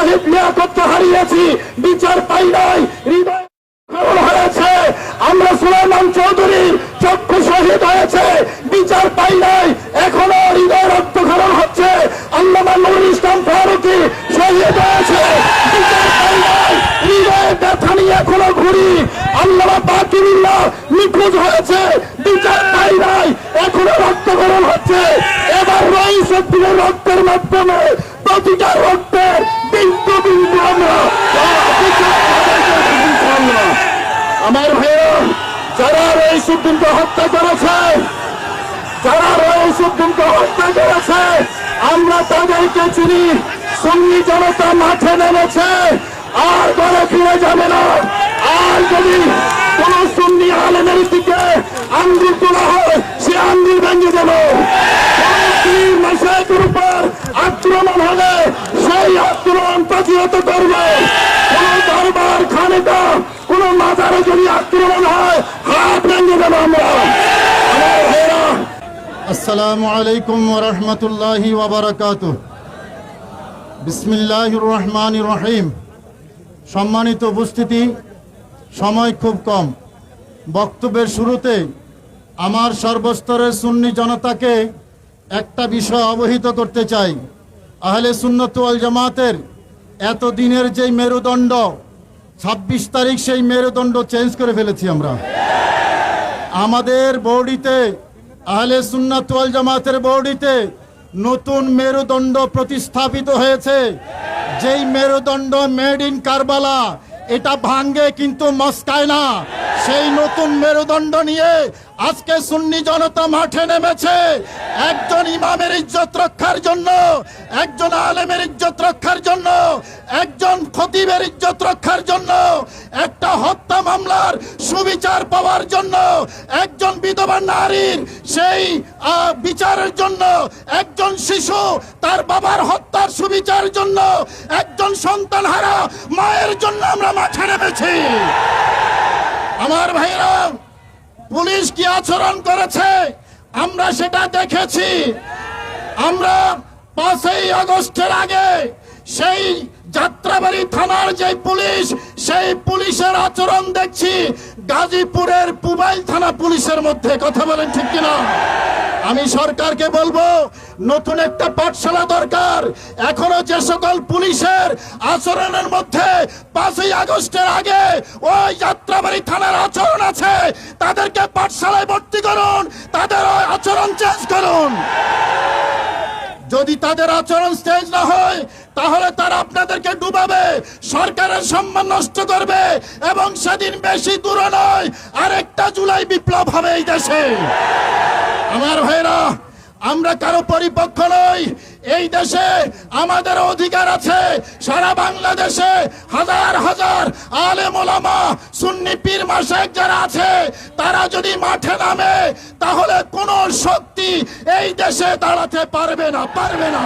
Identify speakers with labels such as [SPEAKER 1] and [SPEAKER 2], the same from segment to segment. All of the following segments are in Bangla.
[SPEAKER 1] শহীদ লিয়াকতকে হারিয়েছি। বিচার পাই নাই, হৃদয় আমরা সুলাইমান চৌধুরীর চক্ষু শহীদ হয়েছে। বিচার পাই নাই, এখনও হৃদয় রক্তক্ষরণ হচ্ছে। আল্লামা নুরুল ইসলাম ফারুকি শহীদ হয়েছে। ঘুরি। আল্লামা বাকিরুল্লাহ নিখোঁজ হয়েছে। বিচার পাই নাই, এখনও রক্তক্ষরণ হচ্ছে। এবার উদ্দিনের রক্তের মাধ্যমে। প্রতিটা রক্তের বিন্দু বিন্দু আমরা বিচার পাবো ইনশাআল্লাহ। আমার ভাইয়া যারা রইসুদ্দিনকে হত্যা করেছে। যারা রইসুদ্দিনকে হত্যা করেছে, আমরা তাদেরকে চিনি। সুন্নি জনতা মাঠে নেমেছে। আর ঘরে ফিরে যাবে না। আর যদি কোন সুন্নি আলেমের দিকে আঙ্গুল তোলা হয়, সে আঙ্গুল ভেঙে দেব। মাসের উপর আক্রমণ হলে সেই আক্রমণ প্রতিহত করবে। কোন দরবার খানেকা কোন মাজারে যদি আক্রমণ হয় হাত ভেঙে দেবো আমরা আমার ভাইয়েরা
[SPEAKER 2] আসসালামু আলাইকুম ওরহমতুল্লাহি ওবরাকাত বিসমিল্লাহ রহমান রহিম। সম্মানিত উপস্থিতি, সময় খুব কম। বক্তব্যের শুরুতে আমার সর্বস্তরের সুন্নি জনতাকে একটা বিষয় অবহিত করতে চাই। আহলে সুন্নত ওয়াল জামাতের এত দিনের যেই মেরুদণ্ড, ছাব্বিশ তারিখ সেই মেরুদণ্ড চেঞ্জ করে ফেলেছি আমরা। আমাদের বৌডিতে আহলে সুন্নাতওয়াল জামাতের বৌডিতে নতুন মেরুদণ্ড প্রতিস্থাপিত হয়েছে। যেই মেরুদণ্ড মেড ইন কারবালা এটা ভাঙ্গে কিন্তু মস্কায় না। সেই নতুন মেরুদণ্ড নিয়ে আজকে সুন্নি জনতা মাঠে নেমেছে। একজন ইমামের ইজ্জত রক্ষার জন্য, একজন আলেমের ইজ্জত রক্ষার জন্য, একজন খতিবের ইজ্জত রক্ষার জন্য, একটা হত্যা মামলার সুবিচার পাওয়ার জন্য, একজন বিধবা নারীর সেই বিচারের জন্য, একজন শিশু তার বাবার হত্যার সুবিচার জন্য, একজন সন্তান হারা মায়ের জন্য আমরা মাঠে নেমেছি। আমার ভাইরা, পুলিশ কি আচরণ করেছে? আমরা সেটা দেখেছি। আমরা পাঁচই আগস্টের আগে সেই যাত্রাবাড়ি থানার যে পুলিশ, সেই পুলিশের আচরণ দেখছি। গাজীপুরের পুবাইল থানা পুলিশের মধ্যে। কথা বলেন ঠিক কিনা? আমি সরকারকে বলব নতুন একটা পাঠশালা দরকার। এখনও যে সকল পুলিশের আচরণের মধ্যে পাঁচই আগস্টের আগে ওই যাত্রাবাড়ি থানার আচরণ আছে, তাদেরকে পাঠশালায় ভর্তি করুন, তাদের ওই আচরণ চেঞ্জ করুন। যদি তাদের আচরণ চেঞ্জ না হয়, তাহলে তারা আপনাদেরকে ডুবাবে, সরকারের সম্মান নষ্ট করবে, এবং সেদিন বেশি দূরে নয়, আরেকটা জুলাই বিপ্লব হবে এই দেশে। আমার ভাইরা আমরা কারও পরিপক্ষ নই। এই দেশে আমাদের অধিকার আছে। সারা বাংলাদেশে হাজার হাজার আলে ওলামা, সুন্নি পীর মাসেক যারা আছে, তারা যদি মাঠে নামে, তাহলে কোন শক্তি এই দেশে দাঁড়াতে পারবে না পারবে না।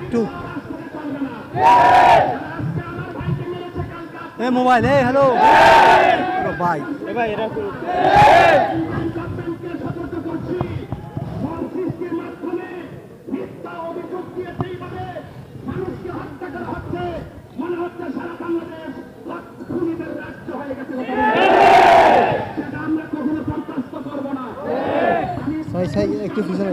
[SPEAKER 3] একটু। এ মোবাইল এ হ্যালো ভাই। একটু পিছনে।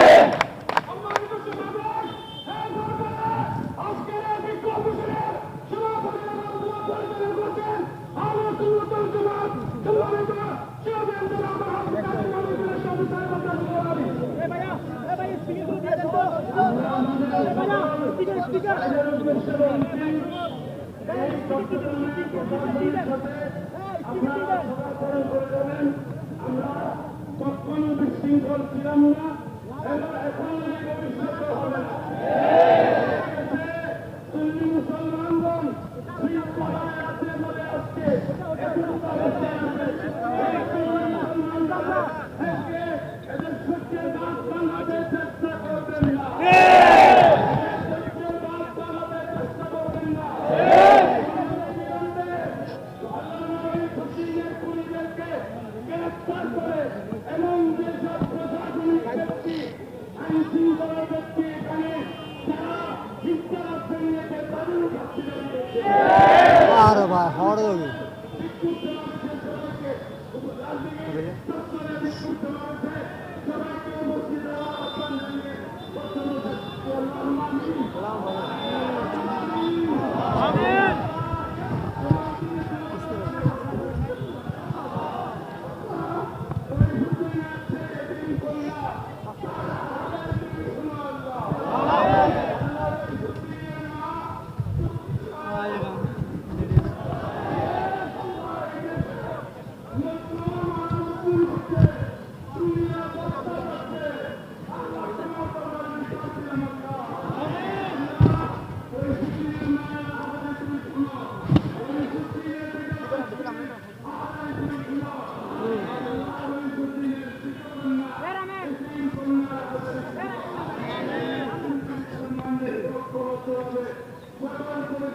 [SPEAKER 2] কখনো বিশৃঙ্খল ছিলাম না এবং এখন
[SPEAKER 3] আরে ভাই হড়